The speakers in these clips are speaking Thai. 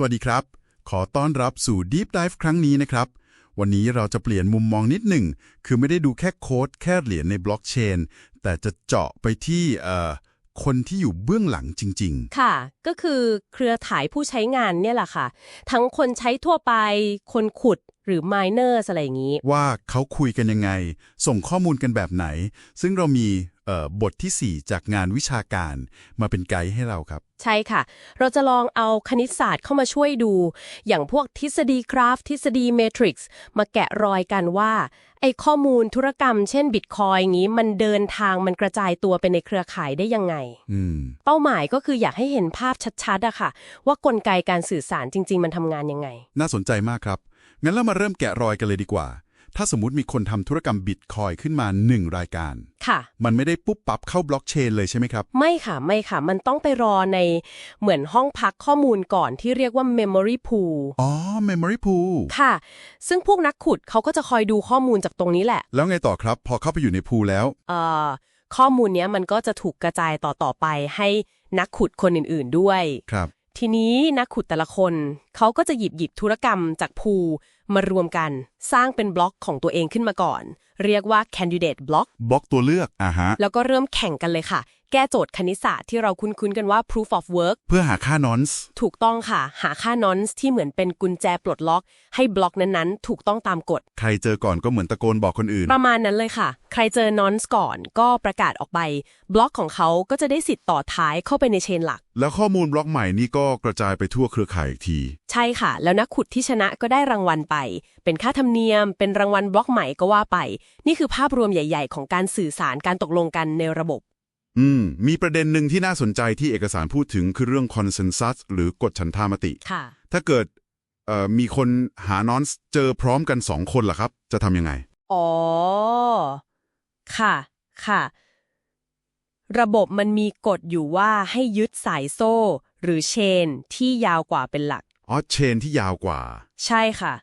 สวัสดีครับ ขอต้อนรับสู่ Deep Dive ครั้งนี้นะครับ วันนี้เราจะเปลี่ยนมุมมองนิดหนึ่ง คือไม่ได้ดูแค่โค้ดแค่เหรียญในบล็อกเชน แต่จะเจาะไปที่เอ่อคนที่อยู่เบื้องหลังจริงค่ะ ก็คือเครือข่ายผู้ใช้งานเนี่ยแหละค่ะ ทั้งคนใช้ทั่วไป คนขุดหรือ miners อะไรอย่างนี้ๆว่าเขาคุยกันยังไง ส่งข้อมูลกันแบบไหน ซึ่งเรามีเอ่อ บททีสี่ 4 จากงานวิชาการมาเป็นไกด์ให้เราครับ ใช่ค่ะ เราจะลองเอาคณิตศาสตร์เข้ามาช่วยดู อย่างพวกทฤษฎีกราฟ ทฤษฎีเมทริกซ์มาแกะรอยกันว่า ไอ้ข้อมูลธุรกรรม เช่นบิตคอยอย่างนี้ มันเดินทางมันกระจายตัวไปในเครือข่ายได้ยังไงอืมเป้าหมายก็คืออยากให้เห็นภาพชัดๆอะค่ะ ว่ากลไกการสื่อสารจริง ๆ มันทำงานยังไง น่าสนใจมากครับงั้นเรามาเริ่มแกะรอยกันเลยดีกว่า ถ้าสมมติมีคนทำธุรกรรมบิตคอยขึ้นมา 1 รายการ ค่ะ มันไม่ได้ปุ๊บปั๊บเข้าบล็อกเชนเลยใช่ไหมครับ ไม่ค่ะ ไม่ค่ะ มันต้องไปรอในเหมือนห้องพักข้อมูลก่อนที่เรียกว่า memory pool อ๋อ Memory Pool ค่ะ ซึ่งพวกนักขุดเขาก็จะคอยดูข้อมูลจากตรงนี้แหละ แล้วไงต่อครับ พอเข้าไปอยู่ในพูลแล้ว เอ่อ ข้อมูลเนี้ยมันก็จะถูกกระจายต่อๆไปให้นักขุดคนอื่นๆด้วย ครับ ทีนี้นักขุดแต่ละคนเขาก็จะหยิบหยิบธุรกรรมจากพูล มารวมกันสร้างเป็นบล็อกของตัวเองขึ้นมาก่อน เรียกว่า candidate block บล็อกตัวเลือกอ่าฮะ แล้วก็เริ่มแข่งกันเลยค่ะ แก้โจทย์คณิตศาสตร์ที่เราคุ้นๆกันว่า proof of work เพื่อหาค่านอนส์ถูกต้องค่ะ หาค่านอนส์ที่เหมือนเป็นกุญแจปลดล็อก ให้บล็อกนั้นๆ ถูกต้องตามกฎ ใครเจอก่อนก็เหมือนตะโกนบอกคนอื่น ประมาณนั้นเลยค่ะ ใครเจอนอนส์ก่อนก็ประกาศออกไป บล็อกของเขาก็จะได้สิทธิ์ต่อท้ายเข้าไปในเชนหลัก แล้วข้อมูลบล็อกใหม่นี่ก็กระจายไปทั่วเครือข่ายอีกที ใช่ค่ะ แล้วนักขุดที่ชนะก็ได้รางวัลไป เป็นค่าธรรมเนียม เป็นรางวัลบล็อกใหม่ก็ว่าไป นี่คือภาพรวมใหญ่ ๆ ของการสื่อสารการตกลงกันในระบบ อืม มีประเด็นหนึ่งที่น่าสนใจที่เอกสารพูดถึงคือเรื่อง consensus หรือกฎฉันทามติ ค่ะ ถ้าเกิดเอ่อมีคนหานอนส์เจอพร้อมกันสองคนล่ะครับ จะทำยังไง อ๋อ ค่ะ ค่ะ ระบบมันมีกฎอยู่ว่าให้ยึดสายโซ่ หรือเชนที่ยาวกว่าเป็นหลัก อ๋อเชนที่ยาวกว่า ใช่ค่ะ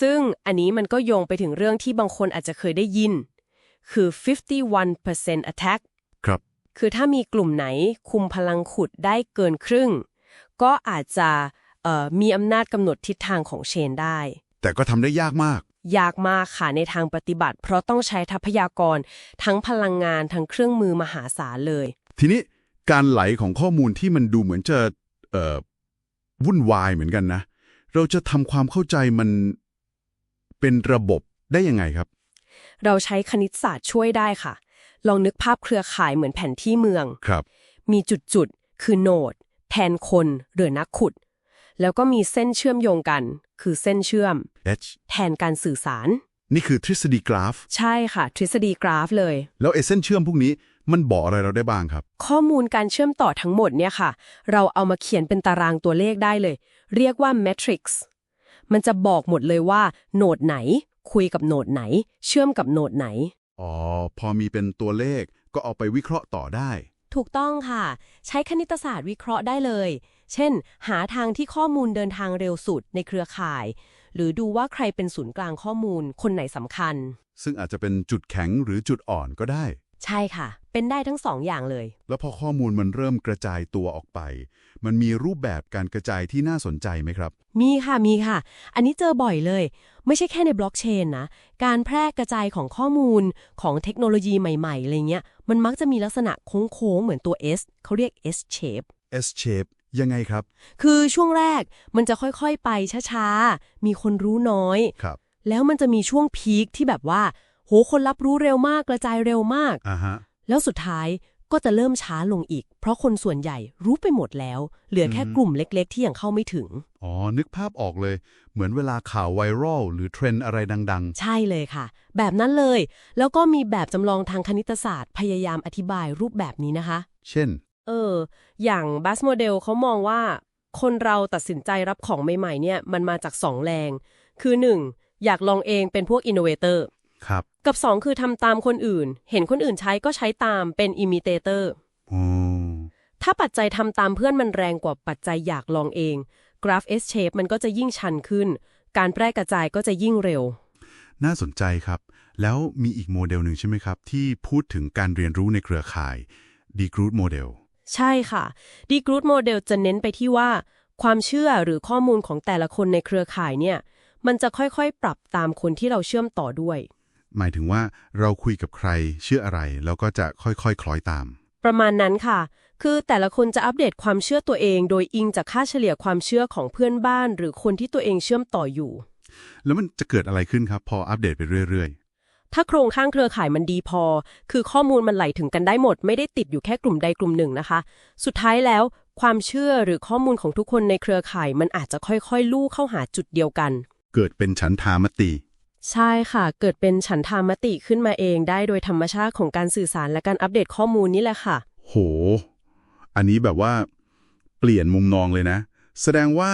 ซึ่งอันนี้มันก็โยงไปถึงเรื่องที่บางคนอาจจะเคยได้ยิน คือ 51% attack ครับ คือถ้ามีกลุ่มไหนคุมพลังขุดได้เกินครึ่ง ก็อาจจะเอ่อมีอำนาจกำหนดทิศทางของเชนได้ แต่ก็ทำได้ยากมาก ยากมากค่ะในทางปฏิบัติ เพราะต้องใช้ทรัพยากร ทั้งพลังงานทั้งเครื่องมือมหาศาลเลย ทีนี้การไหลของข้อมูลที่มันดูเหมือนจะเอ่อวุ่นวายเหมือนกันนะ เราจะทำความเข้าใจมันเป็นระบบได้ยังไงครับ เราใช้คณิตศาสตร์ช่วยได้ค่ะ ลองนึกภาพเครือข่ายเหมือนแผนที่เมือง ครับ มีจุดๆ คือโนด แทนคนหรือนักขุด แล้วก็มีเส้นเชื่อมโยงกัน คือเส้นเชื่อม H แทนการสื่อสาร นี่คือทฤษฎีกราฟ ใช่ค่ะ ทฤษฎีกราฟเลย แล้วเอเส้นเชื่อมพวกนี้มันบอกอะไรเราได้บ้างครับ ข้อมูลการเชื่อมต่อทั้งหมดเนี่ยค่ะ เราเอามาเขียนเป็นตารางตัวเลขได้เลย เรียกว่า matrix มันจะบอกหมดเลยว่าโนดไหน คุยกับโนดไหน เชื่อมกับโนดไหน อ๋อ พอมีเป็นตัวเลขก็เอาไปวิเคราะห์ต่อได้ ถูกต้องค่ะ ใช้คณิตศาสตร์วิเคราะห์ได้เลย เช่น หาทางที่ข้อมูลเดินทางเร็วสุดในเครือข่าย หรือดูว่าใครเป็นศูนย์กลางข้อมูล คนไหนสำคัญ ซึ่งอาจจะเป็นจุดแข็งหรือจุดอ่อนก็ได้ ใช่ค่ะ เป็นได้ทั้งสองอย่างเลย แล้วพอข้อมูลมันเริ่มกระจายตัวออกไป มันมีรูปแบบการกระจายที่น่าสนใจไหมครับ มีค่ะมีค่ะ อันนี้เจอบ่อยเลย ไม่ใช่แค่ในบล็อกเชนนะ การแพร่กระจายของข้อมูลของเทคโนโลยีใหม่ๆอะไรเงี้ย มันมักจะมีลักษณะโค้งๆ เหมือนตัว S เขาเรียก S shape S shape ยังไงครับ คือช่วงแรกมันจะค่อยๆไปช้าๆ มีคนรู้น้อย ครับ แล้วมันจะมีช่วงพีคที่แบบว่า โหคนรับรู้เร็วมากกระจายเร็วมาก อ่าฮะ แล้วสุดท้ายก็จะเริ่มช้าลงอีก เพราะคนส่วนใหญ่รู้ไปหมดแล้ว เหลือแค่อืมกลุ่มเล็ก ๆ ที่ยังเข้าไม่ถึง อ๋อ นึกภาพออกเลย เหมือนเวลาข่าวไวรัลหรือเทรนด์อะไรดัง ใช่เลยค่ะ แบบนั้นเลย แล้วก็มีแบบจำลองทางคณิตศาสตร์ พยายามอธิบายรูปแบบนี้นะคะ ๆ เช่น เออ อย่างบัสโมเดลเขามองว่า คนเราตัดสินใจรับของใหม่ ๆ เนี่ย มันมาจากสองแรง คือ 1. อยากลองเองเป็นพวกอินโนเวเตอร์ ครับ กับ 2 คือทำตามคนอื่น เห็นคนอื่นใช้ก็ใช้ตามเป็นอิมิเตเตอร์อ๋อถ้าปัจจัยทำตามเพื่อนมันแรงกว่าปัจจัยอยากลองเอง กราฟ S shape มันก็จะยิ่งชันขึ้น การแพร่กระจายก็จะยิ่งเร็ว น่าสนใจครับ แล้วมีอีกโมเดลหนึ่งใช่ไหมครับ ที่พูดถึงการเรียนรู้ในเครือข่าย d e g r o u t Model ใช่ค่ะ d e g r o u t Model จะเน้นไปที่ว่า ความเชื่อหรือข้อมูลของแต่ละคนในเครือข่ายเนี่ย มันจะค่อยๆ ปรับตามคนที่เราเชื่อมต่อด้วย หมายถึงว่าเราคุยกับใครเชื่ออะไร แล้วก็จะค่อยๆคล้อยตาม ประมาณนั้นค่ะ คือแต่ละคนจะอัปเดตความเชื่อตัวเอง โดยอิงจากค่าเฉลี่ยความเชื่อของเพื่อนบ้าน หรือคนที่ตัวเองเชื่อมต่ออยู่ แล้วมันจะเกิดอะไรขึ้นครับ พออัปเดตไปเรื่อยถ้าโครงข้างเครือข่ายมันดีพอ คือข้อมูลมันไหลถึงกันได้หมด ไม่ได้ติดอยู่แค่กลุ่มใดกลุ่มหนึ่งนะคะ สุดท้ายแล้วความเชื่อหรือข้อมูลของทุกคนในเครือข่าย มันอาจจะค่อยๆ ลู่เข้าหาจุดเดียวกันๆเกิดเป็นฉันทามติ ใช่ค่ะ เกิดเป็นฉันทามติขึ้นมาเองได้โดยธรรมชาติของการสื่อสารและการอัปเดตข้อมูลนี่แหละค่ะ โห อันนี้แบบว่า เปลี่ยนมุมมองเลยนะ แสดงว่า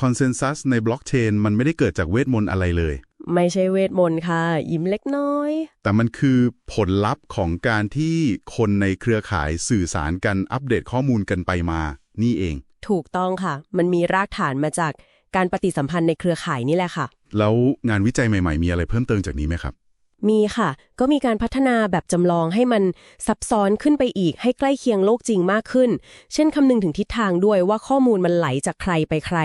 คอนเซนแซสในบล็อกเชนมันไม่ได้เกิดจากเวทมนต์อะไรเลย ไม่ใช่เวทมนต์ค่ะ ยิ้มเล็กน้อย แต่มันคือผลลัพธ์ของการที่คนในเครือข่ายสื่อสารกันอัปเดตข้อมูลกันไปมา นี่เอง ถูกต้องค่ะ มันมีรากฐานมาจาก การปฏิสัมพันธ์ในเครือข่ายนี่แหละค่ะ แล้วงานวิจัยใหม่ๆ มีอะไรเพิ่มเติมจากนี้ไหมครับ มีค่ะ ก็มีการพัฒนาแบบจำลองให้มันซับซ้อนขึ้นไปอีก ให้ใกล้เคียงโลกจริงมากขึ้น เช่นคำนึงถึงทิศทางด้วยว่าข้อมูลมันไหลจากใครไปใคร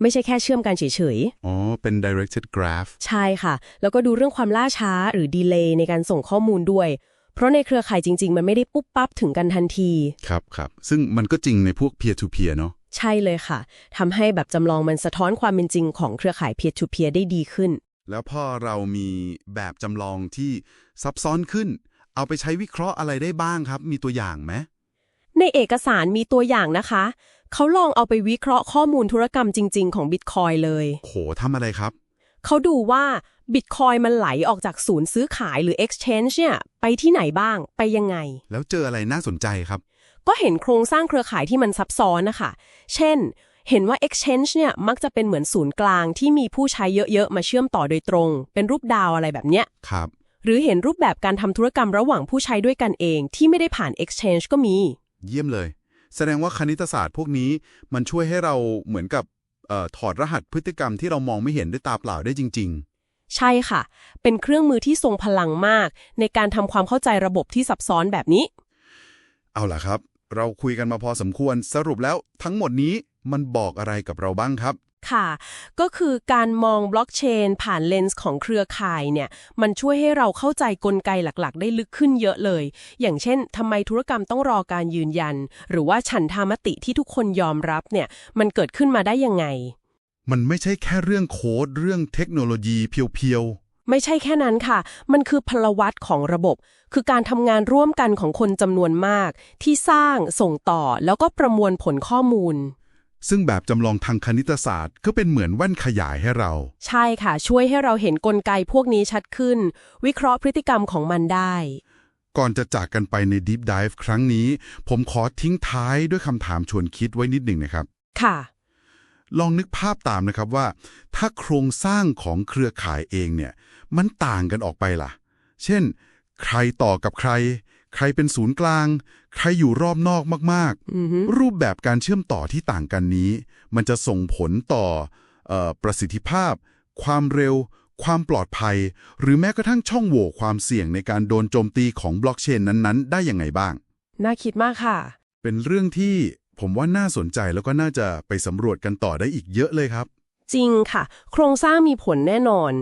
ไม่ใช่แค่เชื่อมกันเฉยอ๋อ เป็น directed graph ๆใช่ค่ะ แล้วก็ดูเรื่องความล่าช้าหรือดีเลย์ในการส่งข้อมูลด้วยเพราะในเครือข่ายจริง ๆ มันไม่ได้ปุ๊บปั๊บถึงกันทันที ครับครับ ซึ่งมันก็จริงในพวก peer to peer เนาะ ใช่เลยค่ะทำให้แบบจำลองมันสะท้อนความเป็นจริงของเครือข่าย peer to peer ได้ดีขึ้น แล้วพอเรามีแบบจำลองที่ซับซ้อนขึ้น เอาไปใช้วิเคราะห์อะไรได้บ้างครับ มีตัวอย่างไหมในเอกสารมีตัวอย่างนะคะ เขาลองเอาไปวิเคราะห์ข้อมูลธุรกรรมจริง ๆ ของบิตคอยเลยโหทำอะไรครับ เขาดูว่าบิตคอยมันไหลออกจากศูนย์ซื้อขายหรือ Exchange เนี่ยไปที่ไหนบ้างไปยังไง แล้วเจออะไรน่าสนใจครับ ก็เห็นโครงสร้างเครือข่ายที่มันซับซ้อนนะคะ เช่น เห็นว่า Exchange เนี่ยมักจะเป็นเหมือนศูนย์กลางที่มีผู้ใช้เยอะๆ มาเชื่อมต่อโดยตรง เป็นรูปดาวอะไรแบบเนี้ย ครับ หรือเห็นรูปแบบการทำธุรกรรมระหว่างผู้ใช้ด้วยกันเอง ที่ไม่ได้ผ่าน Exchange ก็มี เยี่ยมเลย แสดงว่าคณิตศาสตร์พวกนี้มันช่วยให้เราเหมือนกับเออถอดรหัสพฤติกรรมที่เรามองไม่เห็นด้วยตาเปล่าได้จริงใช่ค่ะ เป็นเครื่องมือที่ทรงพลังมาก ในการทำความเข้าใจระบบที่ซับซ้อนแบบนี้ๆเอาล่ะครับ เราคุยกันมาพอสมควรสรุปแล้วทั้งหมดนี้มันบอกอะไรกับเราบ้างครับ ค่ะ ก็คือการมองบล็อกเชนผ่านเลนส์ของเครือข่ายเนี่ย มันช่วยให้เราเข้าใจกลไกหลักๆ ได้ลึกขึ้นเยอะเลย อย่างเช่นทำไมธุรกรรมต้องรอการยืนยัน หรือว่าฉันทามติที่ทุกคนยอมรับเนี่ย มันเกิดขึ้นมาได้ยังไง มันไม่ใช่แค่เรื่องโค้ดเรื่องเทคโนโลยีเพียว ไม่ใช่แค่นั้นค่ะ มันคือพลวัตของระบบ คือการทำงานร่วมกันของคนจำนวนมาก ที่สร้างส่งต่อแล้วก็ประมวลผลข้อมูลๆซึ่งแบบจำลองทางคณิตศาสตร์ก็เป็นเหมือนแว่นขยายให้เรา ใช่ค่ะ ช่วยให้เราเห็นกลไกพวกนี้ชัดขึ้น วิเคราะห์พฤติกรรมของมันได้ ก่อนจะจากกันไปใน Deep Dive ครั้งนี้ ผมขอทิ้งท้ายด้วยคำถามชวนคิดไว้นิดหนึ่งนะครับ ค่ะ ลองนึกภาพตามนะครับว่า ถ้าโครงสร้างของเครือข่ายเองเนี่ย มันต่างกันออกไปล่ะ เช่น ใครต่อกับใคร ใครเป็นศูนย์กลาง ใครอยู่รอบนอกมากอือฮึๆรูปแบบการเชื่อมต่อที่ต่างกันนี้ มันจะส่งผลต่อเออประสิทธิภาพ ความเร็ว ความปลอดภัย หรือแม้กระทั่งช่องโหว่ความเสี่ยงในการโดนโจมตีของบล็อกเชนนั้นๆ ได้ยังไงบ้าง น่าคิดมากค่ะ เป็นเรื่องที่ผมว่าน่าสนใจแล้วก็น่าจะไปสำรวจกันต่อได้อีกเยอะเลยครับ จริงค่ะ โครงสร้างมีผลแน่นอน